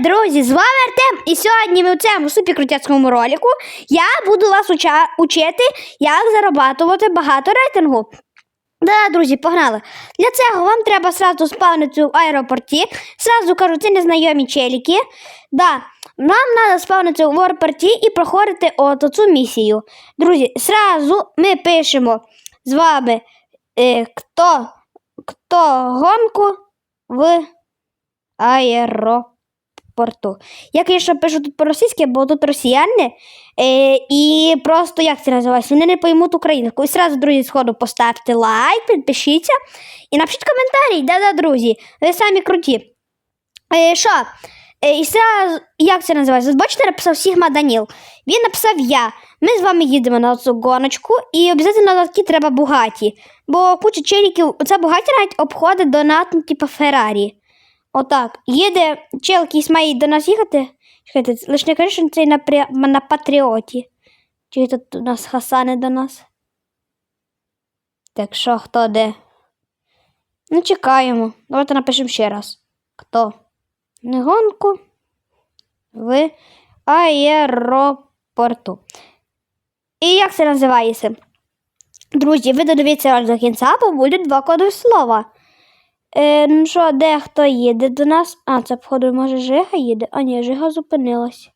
друзі! З вами Артем, і сьогодні ми у цьому суперкрутяцькому ролику я буду вас уча- учити, як зарабатувати багато рейтингу. Да, друзі, погнали. Для цього вам треба сразу спавнити в аеропорті. Сразу кажу, це незнайомі челіки. Да, нам треба спавнити в аеропорті і проходити от цю місію. Друзі, сразу ми пишемо з вами, е, хто, хто гонку в аеропорту. Я, звісно, пишу тут по-російськи, бо тут росіяни. Е, і просто як це називається? Вони не поймуть українську. І сразу, друзі, сходу поставте лайк, підпишіться і напишіть коментарі. Да-да, друзі, ви самі круті. Е, що? Е, і сразу, як це називається? Бачите, написав Сігма Даніл. Він написав я. Ми з вами їдемо на цю гоночку, і обов'язково на такі треба Бугаті. Бо куча челіків, оця Бугаті навіть обходить донатну, типу Феррарі. Отак. Їде чел, якийсь має до нас їхати. Чекайте, лише не кажи, що це на, на патріоті. Чи тут у нас Хасани до нас? Так що, хто де? Ну, чекаємо. Давайте напишемо ще раз. Хто? Не гонку в аеропорту. І як це називається? Друзі, ви додивіться до кінця, бо будуть два кодові слова. Е, ну що, де хто їде до нас? А, це, походу, може, Жига їде? А ні, Жига зупинилась.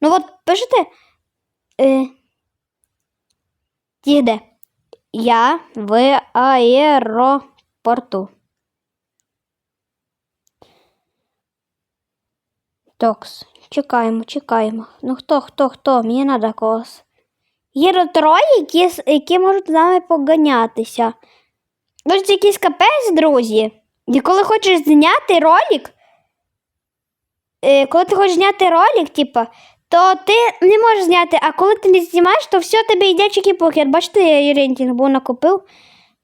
Ну от пишете. Е, їде. Я в аеропорту. Токс. Чекаємо, чекаємо. Ну хто, хто, хто? Мені треба когось. Є троє, які, які можуть з нами поганятися. Ось це якийсь капець, друзі. І коли хочеш зняти ролик, е, коли ти хочеш зняти ролик, типа, то ти не можеш зняти, а коли ти не знімаєш, то все тебе йде чекі-покер. Бачите, я рейтинг був накупив.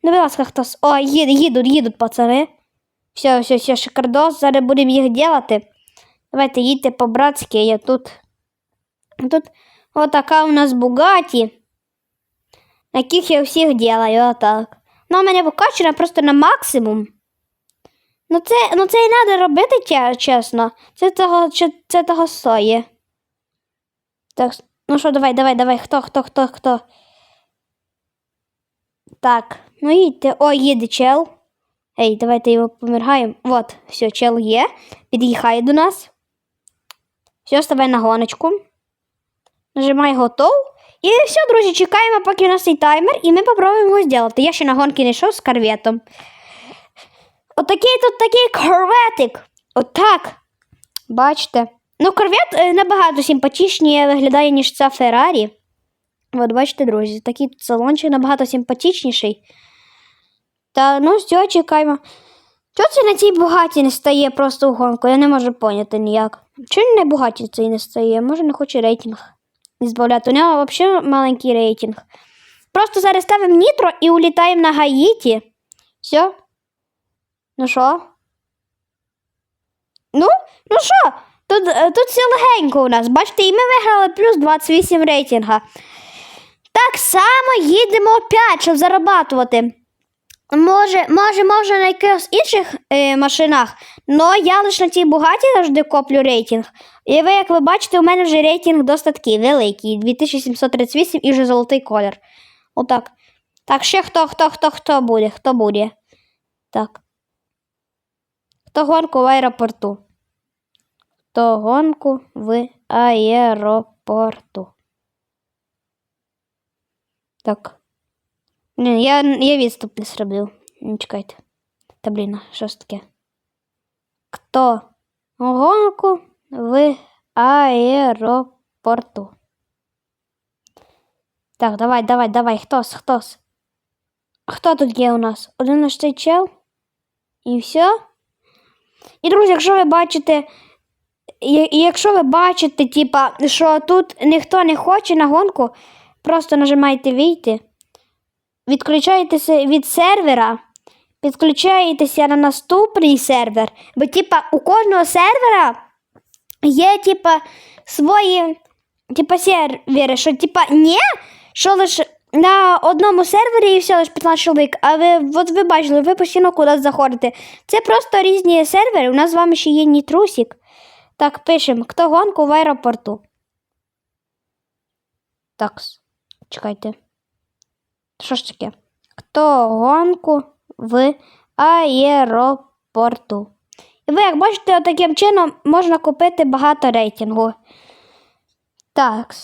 Ну, будь ласка, хтось. О, їдуть, їдуть, їдуть, пацани. Все, все, все, шикардос, зараз будемо їх делати. Давайте їдьте по-братськи, я тут. Тут отака у нас Бугаті, на яких я всіх делаю, отак. Ну, у мене покачена просто на максимум. Ну, це, ну, це і треба робити, чесно. Це того, це того стоє. Так, ну що, давай, давай, давай. Хто, хто, хто, хто? Так, ну їдьте. О, їде чел. Ей, давайте його поміргаємо. Вот, все, чел є. Під'їхає до нас. Все, ставай на гоночку. Нажимай готов. І все, друзі, чекаємо, поки у нас цей таймер, і ми попробуємо його зробити. Я ще на гонки не йшов з корветом. Отакий тут такий корветик. Отак. Бачите? Ну, корвет е, набагато симпатичніше виглядає, ніж ця Феррарі. От бачите, друзі, такий тут салончик набагато симпатичніший. Та ну, все, чекаємо. Чого це на цій бугаті не стає просто у гонку? Я не можу поняти ніяк. Чому на бугаті цей не стає? Може, не хоче рейтинг збавляти. У нього взагалі маленький рейтинг. Просто зараз ставимо нітро і улітаємо на Гаїті. Все. Ну що? Ну, ну що? Тут, е, тут все легенько у нас. Бачите, і ми виграли плюс 28 рейтинга. Так само їдемо опять, щоб зарабатувати. Може, може, може на якихось інших е, машинах, але я лише на цій бугаті завжди коплю рейтинг. І ви, як ви бачите, у мене вже рейтинг досить такий великий. 2738 і вже золотий колір. Отак. Так, ще хто, хто, хто, хто буде? Хто буде? Так. Хто гонку в аеропорту? Хто гонку в аеропорту? Так. Ні, я, я відступ не зробив. Ну, Чекайте. Та блін, що ж таке? Хто гонку в аеропорту? Так, давай, давай, давай, хтось, хтось. Хто тут є у нас? Один наш цей чел? І все? І, друзі, якщо ви бачите, якщо ви бачите, типа, що тут ніхто не хоче на гонку, просто нажимайте війти, відключаєтеся від сервера, підключаєтеся на наступний сервер. Бо, типа, у кожного сервера є, типа, свої типа, сервери, що, типа, ні, що лише на одному сервері і все лише 15 чоловік, а ви, от ви бачили, ви постійно кудись заходите. Це просто різні сервери. У нас з вами ще є Нітрусік. Так, пишемо, хто гонку в аеропорту. Так, чекайте. Що ж таке? Хто гонку в аеропорту? І ви, як бачите, таким чином можна купити багато рейтингу. Так.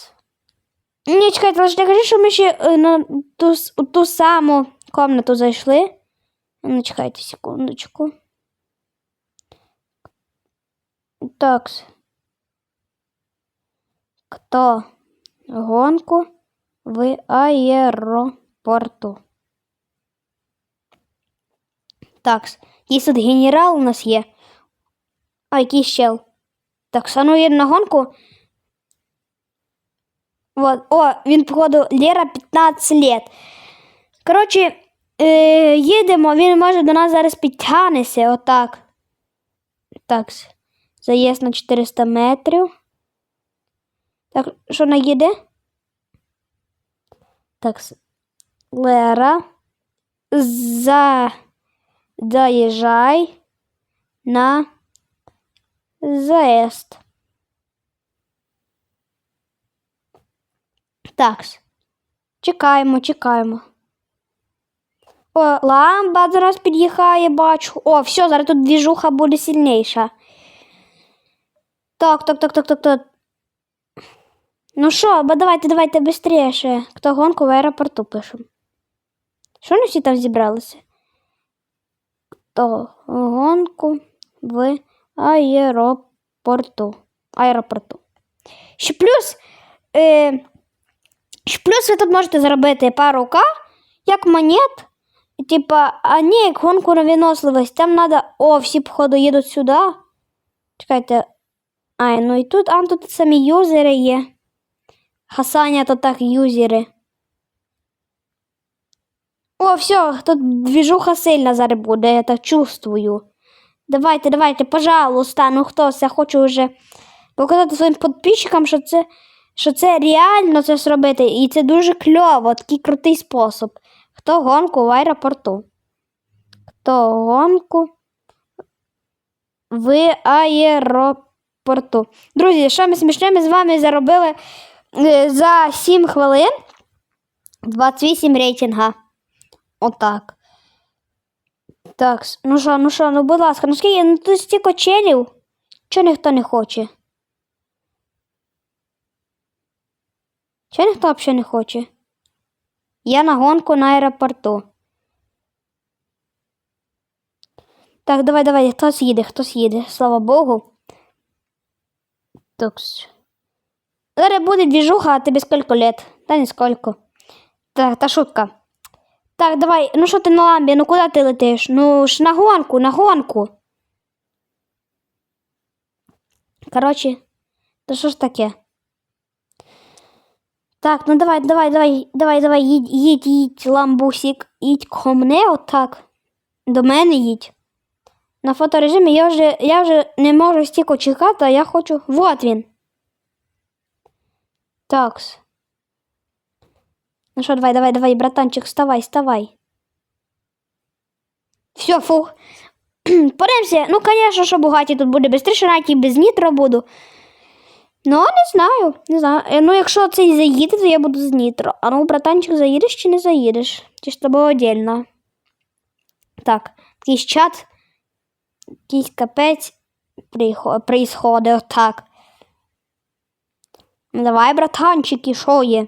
Ні, чекайте, лише не кажи, що ми ще е, на ту, у ту саму комнату зайшли. Ну, чекайте секундочку. Так. Хто гонку в аеропорту? Так, якийсь тут генерал у нас є. А, якийсь чел. Так, а ну на гонку. Вот. О, він, походу, Лера 15 лет. Коротше, е, їдемо, він може до нас зараз підтягнеться, отак. Так, заїзд на 400 метрів. Так, що вона їде? Так, Лера. За... Заїжджай на заїзд. Так. Чекаємо, чекаємо. О, ламба зараз під'їхає, бачу. О, все, зараз тут двіжуха буде сильніша. Так, так, так, так, так, так. Ну що, давайте, давайте швидше. Хто гонку в аеропорту пишемо. Що вони всі там зібралися? Хто гонку в аеропорту. Аеропорту. Ще плюс. Е, ще плюс ви тут можете заробити пару К, як монет. Типа, а як гонку на виносливість. Там надо. О, всі, походу, їдуть сюди. Чекайте. Ай, ну і тут, а тут самі юзери є. Хасаня то так юзери. О, все, тут двіжуха сильна зараз буде, я так чувствую. Давайте, давайте, пожалуйста, ну хтось, я хочу вже показати своїм підписчикам, що це, що це реально це зробити. І це дуже кльово, такий крутий спосіб. Хто гонку в аеропорту? Хто гонку в аеропорту? Друзі, що ми смішне, ми з вами заробили е, за 7 хвилин 28 рейтинга. Отак. Так, ну що, ну що, ну будь ласка, ну скільки, ну тут стільки челів, чого ніхто не хоче? Чого ніхто взагалі не хоче? Я на гонку на аеропорту. Так, давай, давай, хтось їде, хтось їде, слава Богу. Так. Зараз буде двіжуха, а тобі скільки лет? Та не скільки. Так, та шутка. Так, давай, ну що ти на ламбі, ну куди ти летиш? Ну ж на гонку, на гонку. Коротше, то що ж таке? Так, ну давай, давай, давай, давай, давай, їдь, їдь, їдь, ламбусик, їдь ко мене отак. До мене їдь. На фоторежимі я вже, я вже не можу стільки чекати, а я хочу. Вот він. Такс. Ну що, давай, давай, давай, братанчик, вставай, вставай. Все, фух. Подивимося. Ну, звісно, що Бугаті тут буде швидше, навіть і без нітро буду. Ну, не знаю. Не знаю. Е, Ну, якщо цей заїде, то я буду з нітро. А ну, братанчик, заїдеш чи не заїдеш? Чи ж тобою отдельно? Так, якийсь чат, якийсь капець происходить отак. Ну, Давай, братанчики, що є?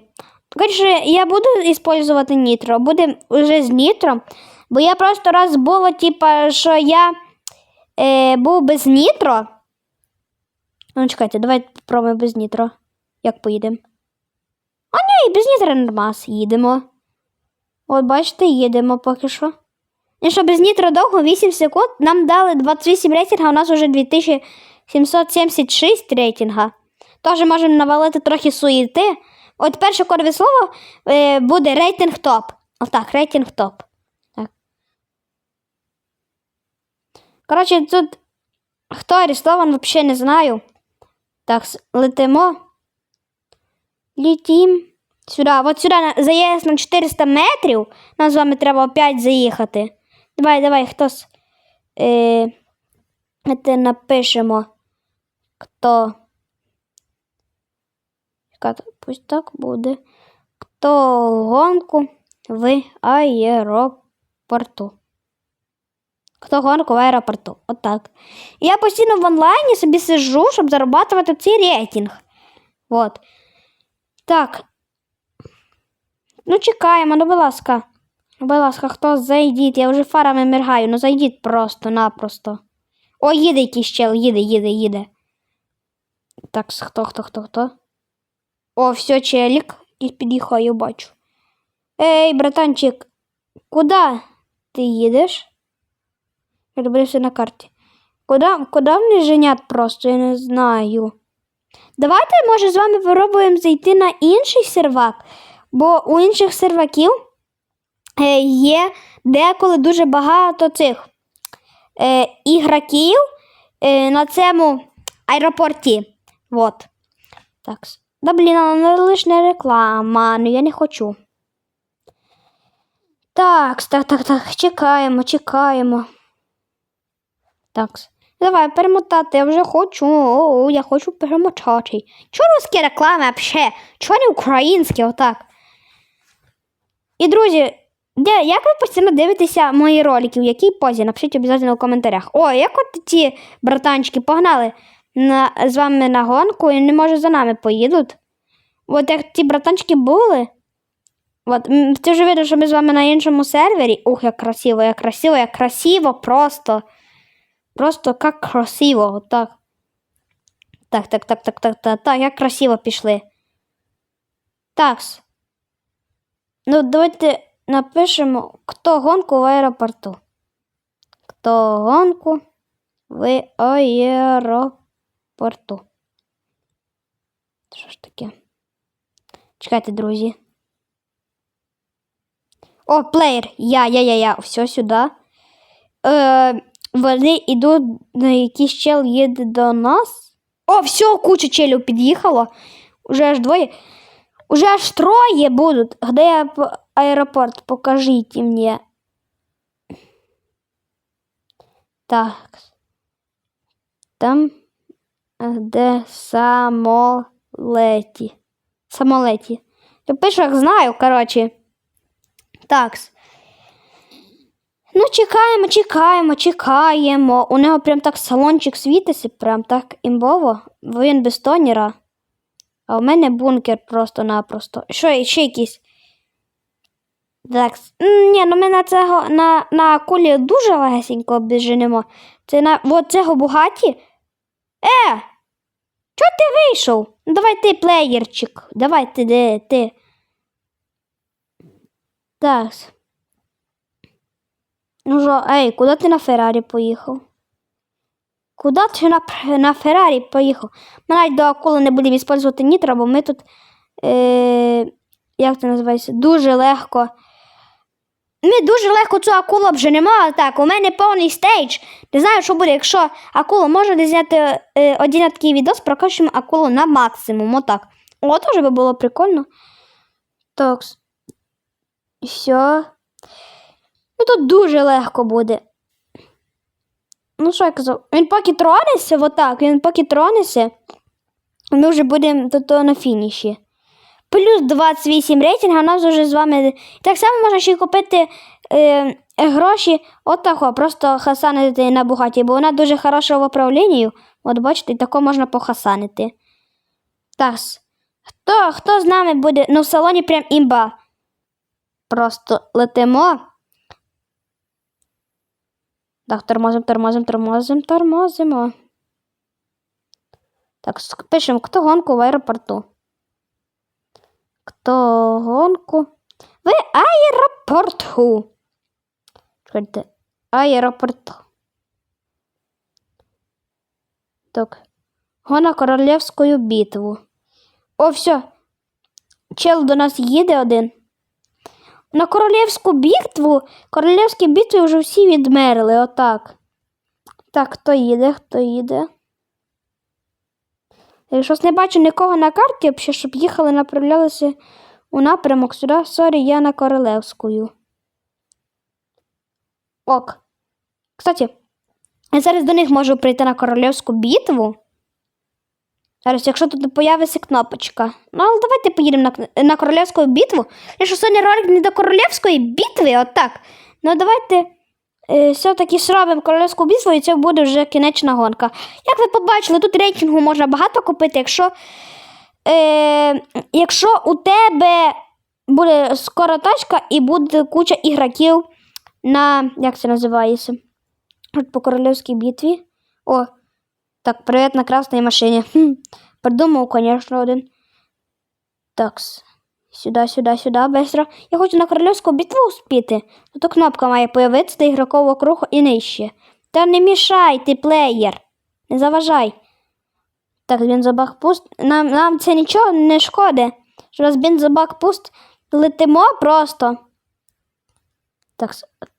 Коротше, я буду использувати нітро, буде вже з нітро, бо я просто раз було, типа, що я е, був без нітро. Ну, чекайте, давайте попробуємо без нітро. Як поїдемо? А ні, без нітро нормас, їдемо. От, бачите, їдемо поки що. І що без нітро довго, 8 секунд, нам дали 28 рейтинга, у нас вже 2776 рейтинга. Тож можемо навалити трохи суєти. От перше кодове слово е, буде рейтинг топ. Отак, рейтинг топ. Так. Коротше, тут хто арестован, взагалі не знаю. Так, летимо. Літім. Сюди. От сюди заїзд на 400 метрів. Нам з вами треба опять заїхати. Давай, давай, хтось. Е, це напишемо. Хто? Чекайте, Пусть так буде. Хто гонку в аеропорту? Хто гонку в аеропорту? Отак. І я постійно в онлайні собі сижу, щоб зарабатувати цей рейтинг. От. Так. Ну, чекаємо, ну, будь ласка. Будь ласка, хто зайдіть? Я вже фарами міргаю, ну зайдіть просто-напросто. О, їде якийсь чел, їде, їде, їде. Так, хто, хто, хто, хто? О, все, челік. І під'їхав, я бачу. Ей, братанчик, куди ти їдеш? Я все на карті. Куди, куди мені женять просто, я не знаю. Давайте, може, з вами попробуємо зайти на інший сервак, бо у інших серваків е, є деколи дуже багато цих е, ігроків е, на цьому аеропорті. Вот. Так. Да блін, але не лишня реклама, ну я не хочу. Так, так, так, так, чекаємо, чекаємо. Так. Давай перемотати, я вже хочу. О, я хочу перемотати. Чого русські реклами взагалі? Чого не українські отак? І, друзі, де, як ви постійно дивитеся мої ролики, в якій позі? Напишіть обов'язково в коментарях. О, як от ці братанчики погнали на, з вами на гонку і не може за нами поїдуть. От як ті братанчики були. От, ти вже видно, що ми з вами на іншому сервері. Ух, як красиво, як красиво, як красиво просто. Просто як красиво, отак. Так, так, так, так, так, так, так, як красиво пішли. Такс. Ну, давайте напишемо, хто гонку в аеропорту. Хто гонку в аеропорту. Що ж таке? Чекайте, друзі. О, плеєр. Я, я, я, я. Все сюди. Е, вони йдуть, на якийсь чел їде до нас. О, все, куча челів під'їхало. Уже аж двоє. Уже аж троє будуть. Де аеропорт? Покажіть мені. Так. Там, де самолеті. Самолеті. Я пишу, як знаю, коротше. Такс. Ну, чекаємо, чекаємо, чекаємо. У нього прям так салончик світиться, прям так імбово. Він без тонера. А у мене бункер просто-напросто. Що, ще якийсь? Так. Ні, ну ми на цього на, на акулі дуже легесенько обіженемо. Це на от цього бугаті. Е! Чого ти вийшов? Ну, давай ти, плеєрчик. Давай ти, де ти. Так. Ну що, ей, куди ти на Феррарі поїхав? Куди ти на, на Феррарі поїхав? Ми навіть до акули не будемо використовувати нітро, бо ми тут. Е, як це називається? Дуже легко. Ми дуже легко цю акулу обженемо. а Так, у мене повний стейдж. Не знаю, що буде, якщо акулу можна зняти е, один такий відос, прокачуємо акулу на максимум. Отак. О, теж би було прикольно. Так. Все. Ну тут дуже легко буде. Ну, що я казав? Він поки тронеться, отак, він поки тронеться, ми вже будемо тут на фініші. Плюс 28 рейтинга у нас вже з вами. Так само можна ще купити е, гроші отако, просто хасанити на бугаті, бо вона дуже хороша в управлінні. От бачите, тако можна похасанити. Так. Хто, хто з нами буде? Ну, в салоні прям імба. Просто летимо. Так, тормозимо, тормозимо, тормозимо, тормозимо. Так, пишемо, хто гонку в аеропорту. Хто гонку в аеропорту. Чекайте, аеропорт. Так. Гона королевську битву. О, все. Чел до нас їде один. На королівську битву, королівські битви вже всі відмерли, отак. Так, хто їде, хто їде? Щось не бачу нікого на карті, щоб їхали, направлялися у напрямок сюди. Сорі, я на королевську. Ок. Кстати, я зараз до них можу прийти на королівську битву. Зараз, якщо тут появиться кнопочка. Ну, але давайте поїдемо на, на королівську битву. Я що сьогодні ролик не до королівської битви, отак. Ну, давайте все-таки зробимо королівську битву, і це буде вже кінечна гонка. Як ви побачили, тут рейтингу можна багато купити, якщо, е, якщо у тебе буде скоро тачка і буде куча ігроків на, як це називається? По королівській битві. О, так, привіт на красній машині. Хм, придумав, конечно, один. Такс. Сюди, сюди, сюди, быстро. Я хочу на королівську битву успіти. Тут кнопка має появитися до ігрокового кругу і нижче. Та не мішай, ти плеєр. Не заважай. Так, бензобак пуст. Нам, нам це нічого не шкоди. Що раз бензобак пуст, летимо просто. Так,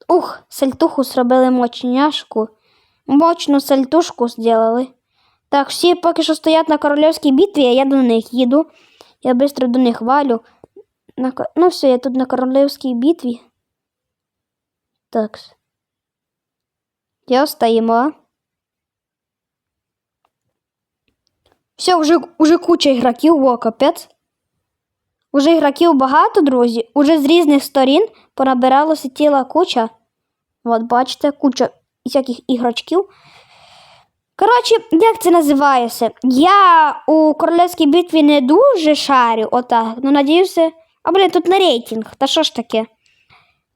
ух, сальтуху зробили мощняшку. Мощну сальтушку зробили. Так, всі поки що стоять на королівській битві, а я до них їду. Я швидко до них валю. На, ну все, я тут на королівській битві. Так. Я стоїмо. Все, вже, вже куча ігроків, о, капець. Уже ігроків багато, друзі. Уже з різних сторін понабиралося тіла куча. От, бачите, куча всяких ігрочків. Коротше, як це називається? Я у королевській битві не дуже шарю, отак. Ну, надіюся. А, блін, тут на рейтинг. Та що ж таке?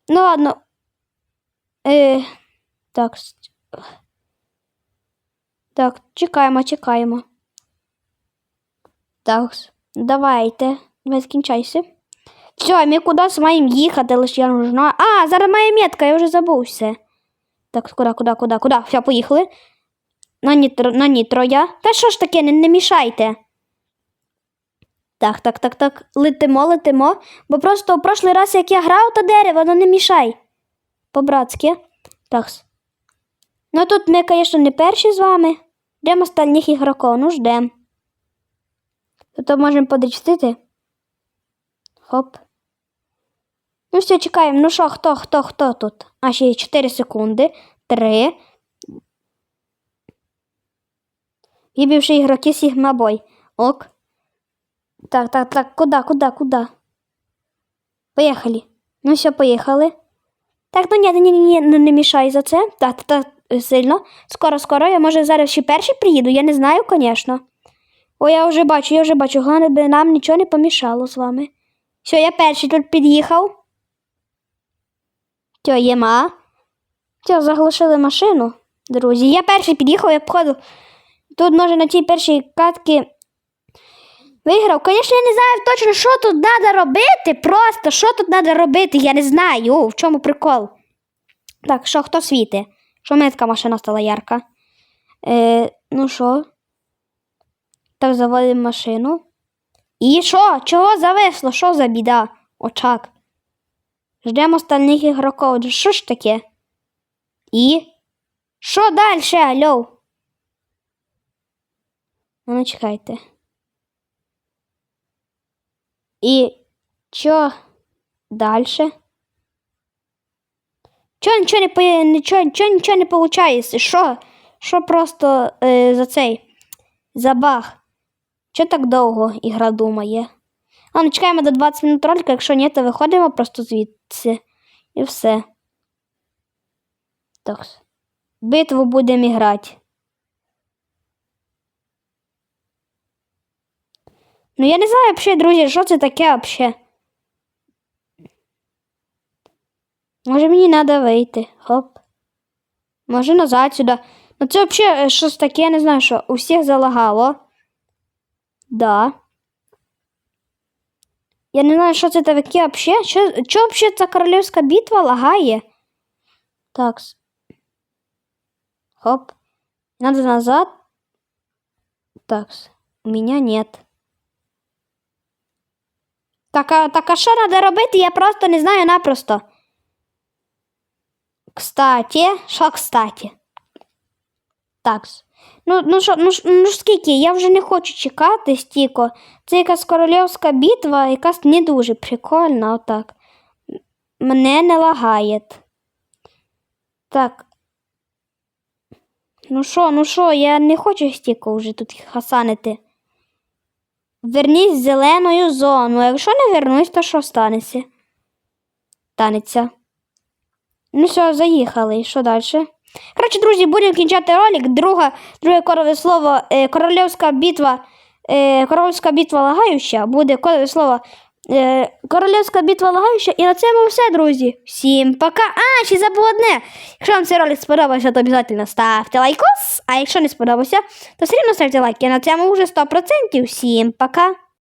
Ну ладно. Е, так. Так, чекаємо, чекаємо. Так, давайте. Давай скінчайся. Все, ми кудись маємо їхати, лише я не знаю. А, зараз моя метка, я вже забувся. Так, куди, куди, куди, куди? Все, поїхали. На нітро, на нітро я. Та що ж таке, не, не мішайте. Так, так, так, так. Летимо, летимо. Бо просто в прошлий раз, як я грав, то дерево, ну не мішай. По-братськи. Так. Ну тут ми, звісно, не перші з вами. Ждемо остальних ігроків, ну ждем. Тут можемо подичтити. Хоп. Ну все, чекаємо. Ну що, хто, хто, хто тут? А ще 4 секунди. 3. Вибивши ігроки Сігмабой. Ок. Так, так, так, куда, куда, куда? Поїхали. Ну все, поїхали. Так, ну ні, ні, ні, не, не мішай за це. Так, так, так, сильно. Скоро, скоро. Я може зараз ще перший приїду, я не знаю, звісно. О, я вже бачу, я вже бачу. Головне, би нам нічого не помішало з вами. Все, я перший тут під'їхав. Тьо, єма. Тьо, заглушили машину, друзі. Я перший під'їхав, я походу. Тут, може, на тій першій катці виграв. Звісно, я не знаю точно, що тут треба робити. Просто що тут треба робити, я не знаю. В чому прикол. Так, що, хто світи? Що в мене така машина стала ярка? Е, ну що? Так, заводимо машину. І що? Чого зависло? Що за біда? Очак. Ждемо остальних ігроків. Що ж таке? І? Що далі, алло? Ну, чекайте. І що далі? Чого нічого не по... нічого, нічого, нічого не виходить? Що? Що просто е, за цей? За баг? Чого так довго ігра думає? Ладно, чекаємо до 20 минут ролика, якщо ні, то виходимо просто звідси. І все. Так. Битву будемо грати. Ну я не знаю взагалі, друзі, що це таке взагалі. Може мені треба вийти. Хоп. Може назад сюди. Ну це взагалі щось таке, я не знаю, що у всіх залагало. Да. Я не знаю, що це таке взагалі. Що, що взагалі ця королівська битва лагає? Так. Хоп. Надо назад. Так. У меня нет. Так, а, так, а що треба робити, я просто не знаю напросто. Кстати, що кстати? Так. Ну, ну, що, ну, ж- ну скільки, я вже не хочу чекати стільки. Це якась королівська битва, якась не дуже прикольна, отак. Мене не лагає. Так. Ну що, ну що, я не хочу стільки вже тут хасанити. Вернись в зелену зону. Якщо не вернусь, то що станеться? Станеться. Ну все, заїхали. Що далі? Коротше, друзі, будемо кінчати ролик. Друге, друге корове слово е, королівська битва. Е, королівська битва лагающа. Буде корове слово. Е, королівська битва лагаюча. І на цьому все, друзі. Всім пока. А, ще забув одне. Якщо вам цей ролик сподобався, то обов'язково ставте лайкос. А якщо не сподобався, то все одно ставте лайк. І на цьому вже 100%. Всім пока.